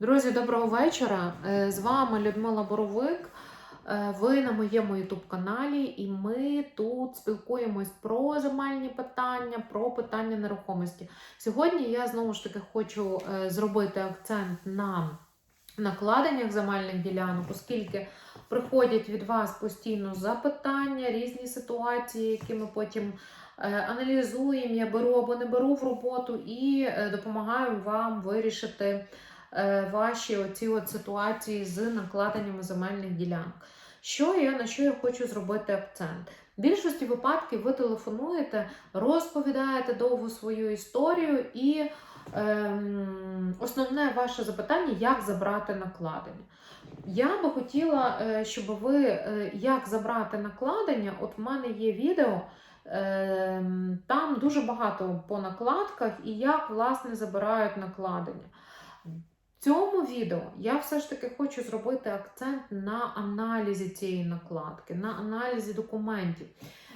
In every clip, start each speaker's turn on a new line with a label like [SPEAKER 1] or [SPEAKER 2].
[SPEAKER 1] Друзі, доброго вечора. Е, З вами Людмила Боровик. Е, Ви на моєму YouTube-каналі, і ми тут спілкуємось про земельні питання, про питання нерухомості. Сьогодні я знову ж таки хочу е, зробити акцент на накладеннях земельних ділянок, оскільки приходять від вас постійно запитання, різні ситуації, які ми потім аналізуємо. Я беру або не беру в роботу і допомагаю вам вирішити ваші оці от ситуації з накладеннями земельних ділянок. Що я на що я хочу зробити акцент? В більшості випадків ви телефонуєте, розповідаєте довго свою історію, і ем, основне ваше запитання як забрати накладення. Я би хотіла, е, щоб ви е, як забрати накладення. От в мене є відео, ем, там дуже багато по накладках і як власне забирають накладення. В цьому відео я все ж таки хочу зробити акцент на аналізі цієї накладки, на аналізі документів.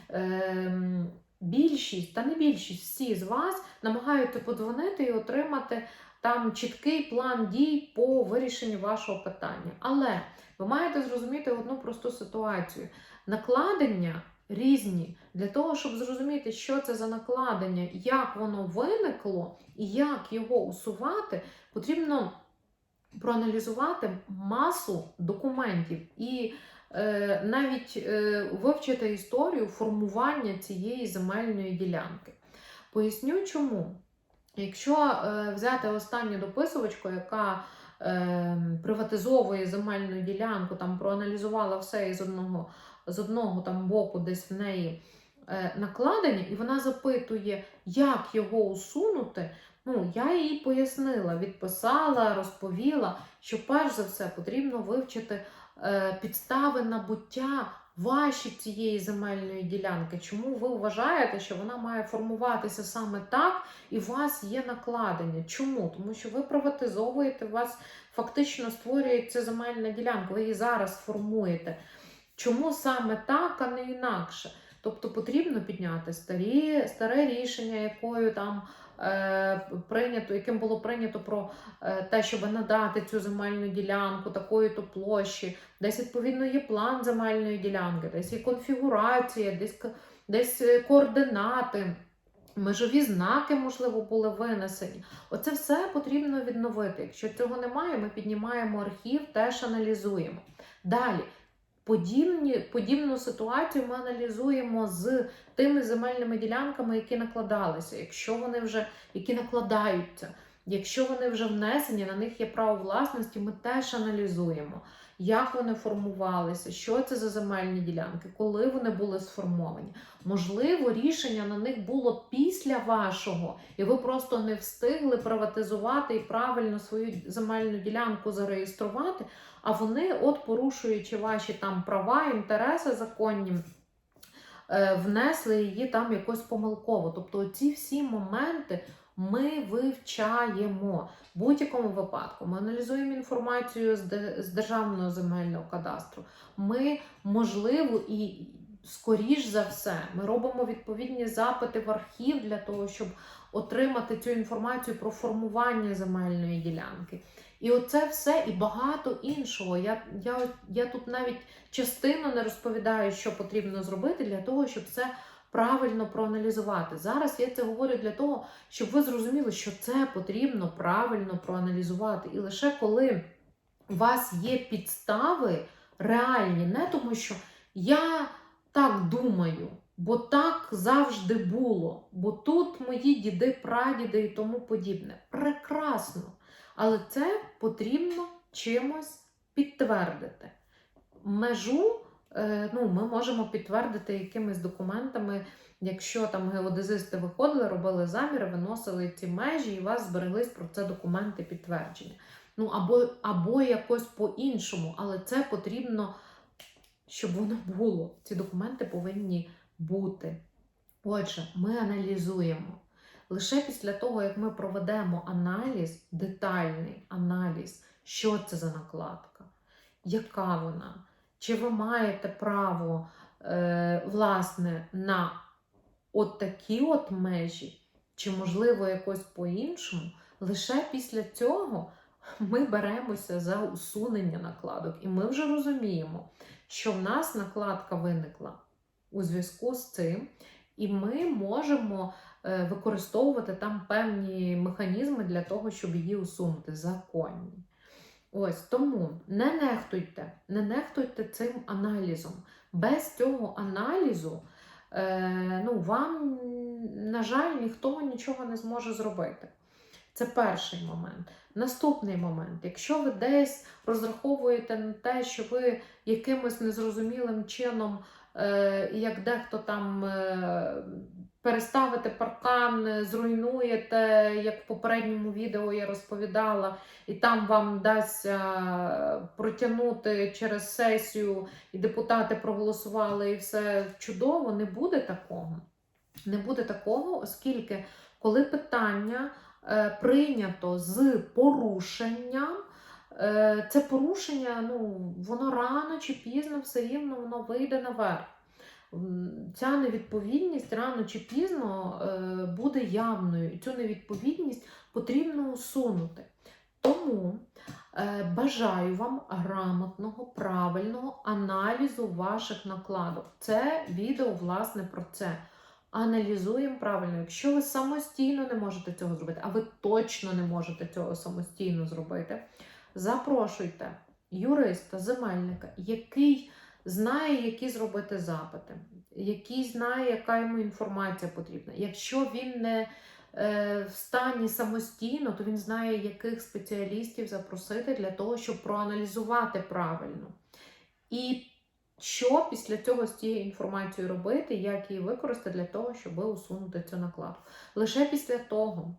[SPEAKER 1] Ем, більшість, та не більшість, всі з вас намагаються подзвонити і отримати там чіткий план дій по вирішенню вашого питання. Але ви маєте зрозуміти одну просту ситуацію: накладення різні для того, щоб зрозуміти, що це за накладення, як воно виникло і як його усувати, потрібно проаналізувати масу документів і е, навіть е, вивчити історію формування цієї земельної ділянки. Поясню чому. Якщо е, взяти останню дописувачку, яка е, приватизовує земельну ділянку, там проаналізувала все із одного, з одного там боку, десь в неї е, накладення, і вона запитує, як його усунути. Ну, я їй пояснила, відписала, розповіла, що перш за все потрібно вивчити е, підстави набуття ваші цієї земельної ділянки. Чому ви вважаєте, що вона має формуватися саме так, і у вас є накладення? Чому? Тому що ви приватизовуєте, у вас фактично створюється земельна ділянка, ви її зараз формуєте. Чому саме так, а не інакше? Тобто потрібно підняти старі, старе рішення, якою там прийнято, яким було прийнято про е, те, щоб надати цю земельну ділянку такої-то площі, десь відповідно є план земельної ділянки, десь є конфігурація, десь, десь е, координати. Межові знаки, можливо, були винесені. Оце все потрібно відновити. Якщо цього немає, ми піднімаємо архів, теж аналізуємо. Далі, подібні, подібну ситуацію ми аналізуємо з тими земельними ділянками, які накладалися, якщо вони вже які накладаються. Якщо вони вже внесені, на них є право власності, ми теж аналізуємо, як вони формувалися, що це за земельні ділянки, коли вони були сформовані. Можливо, рішення на них було після вашого, і ви просто не встигли приватизувати і правильно свою земельну ділянку зареєструвати, а вони, от порушуючи ваші там права, інтереси законні, е, внесли її там якось помилково. Тобто ці всі моменти ми вивчаємо. В будь-якому випадку ми аналізуємо інформацію з державного земельного кадастру. Ми, можливо, і скоріш за все, ми робимо відповідні запити в архів для того, щоб отримати цю інформацію про формування земельної ділянки. І оце все і багато іншого. Я, я, я тут навіть частину не розповідаю, що потрібно зробити для того, щоб це правильно проаналізувати. Зараз я це говорю для того, щоб ви зрозуміли, що це потрібно правильно проаналізувати. І лише коли у вас є підстави реальні, не тому що я так думаю, бо так завжди було, бо тут мої діди, прадіди і тому подібне. Прекрасно. Але це потрібно чимось підтвердити. Межу ну, ми можемо підтвердити якимись документами, якщо там геодезисти виходили, робили заміри, виносили ці межі, і у вас збереглись про це документи підтвердження. Ну, або, або якось по-іншому, але це потрібно, щоб воно було. Ці документи повинні бути. Отже, ми аналізуємо. Лише після того, як ми проведемо аналіз, детальний аналіз, що це за накладка, яка вона, чи ви маєте право е, власне, на от такі от межі, чи, можливо, якось по-іншому, лише після цього ми беремося за усунення накладок, і ми вже розуміємо, що в нас накладка виникла у зв'язку з цим, і ми можемо е, використовувати там певні механізми для того, щоб її усунути законні. Ось тому не нехтуйте, не нехтуйте цим аналізом. Без цього аналізу е, ну, вам, на жаль, ніхто нічого не зможе зробити. Це перший момент. Наступний момент, якщо ви десь розраховуєте на те, що ви якимось незрозумілим чином, е, як дехто там е, переставите паркан, е, зруйнуєте, як в попередньому відео я розповідала, і там вам дасть е, протягнути через сесію, і депутати проголосували, і все чудово, не буде такого. Не буде такого, оскільки коли питання е, прийнято з порушенням, це порушення, ну, воно рано чи пізно все рівно воно вийде наверх. Ця невідповідність рано чи пізно е, буде явною, і цю невідповідність потрібно усунути. Тому е, бажаю вам грамотного, правильного аналізу ваших накладок. Це відео, власне, про це. Аналізуємо правильно. Якщо ви самостійно не можете цього зробити, а ви точно не можете цього самостійно зробити, запрошуйте юриста, земельника, який знає, які зробити запити, який знає, яка йому інформація потрібна. Якщо він не е, в стані самостійно, то він знає, яких спеціалістів запросити для того, щоб проаналізувати правильно. І що після цього з цією інформацією робити, як її використати для того, щоб усунути цю накладку. Лише після того,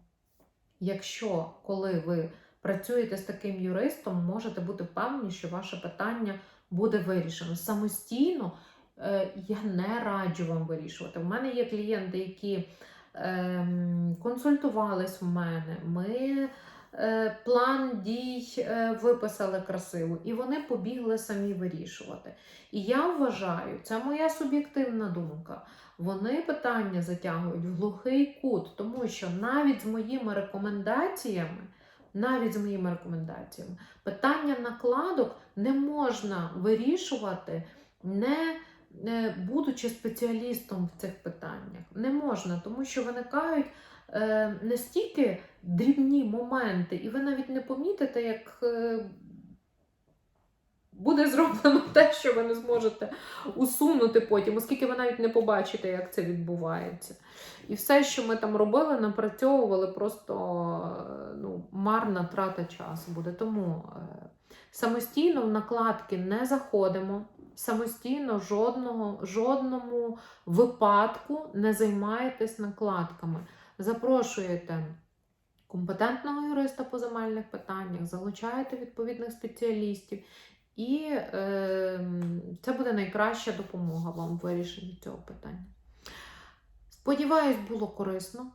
[SPEAKER 1] якщо коли ви працюєте з таким юристом, можете бути впевнені, що ваше питання буде вирішено. Самостійно е, я не раджу вам вирішувати. У мене є клієнти, які ем, консультувались в мене. Ми е, план дій е, виписали красиво, і вони побігли самі вирішувати. І я вважаю, це моя суб'єктивна думка. Вони питання затягують в глухий кут, тому що навіть з моїми рекомендаціями, навіть з моїми рекомендаціями, питання накладок не можна вирішувати, не будучи спеціалістом в цих питаннях. Не можна, тому що виникають е, настільки дрібні моменти, і ви навіть не помітите, як е, буде зроблено те, що ви не зможете усунути потім, оскільки ви навіть не побачите, як це відбувається. І все, що ми там робили, напрацьовували, просто е, ну, марна трата часу буде. Тому е, самостійно в накладки не заходимо. Самостійно жодного, жодному випадку не займаєтесь накладками. Запрошуєте компетентного юриста по земельних питаннях, залучаєте відповідних спеціалістів, і е, це буде найкраща допомога вам в вирішенні цього питання. Сподіваюсь, було корисно,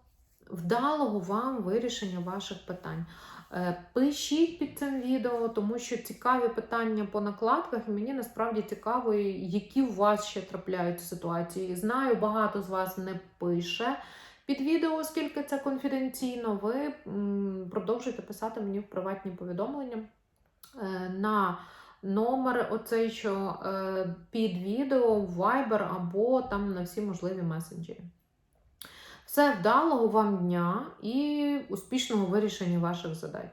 [SPEAKER 1] вдалого вам вирішення ваших питань. Е, Пишіть під цим відео, тому що цікаві питання по накладках, і мені насправді цікаво, які у вас ще трапляються ситуації. Знаю, багато з вас не пише під відео, оскільки це конфіденційно. Ви м, продовжуйте писати мені в приватні повідомлення е, на номер, оцей, що е, під відео, в Viber або там на всі можливі месенджері. Все вдалого вам дня і успішного вирішення ваших задач.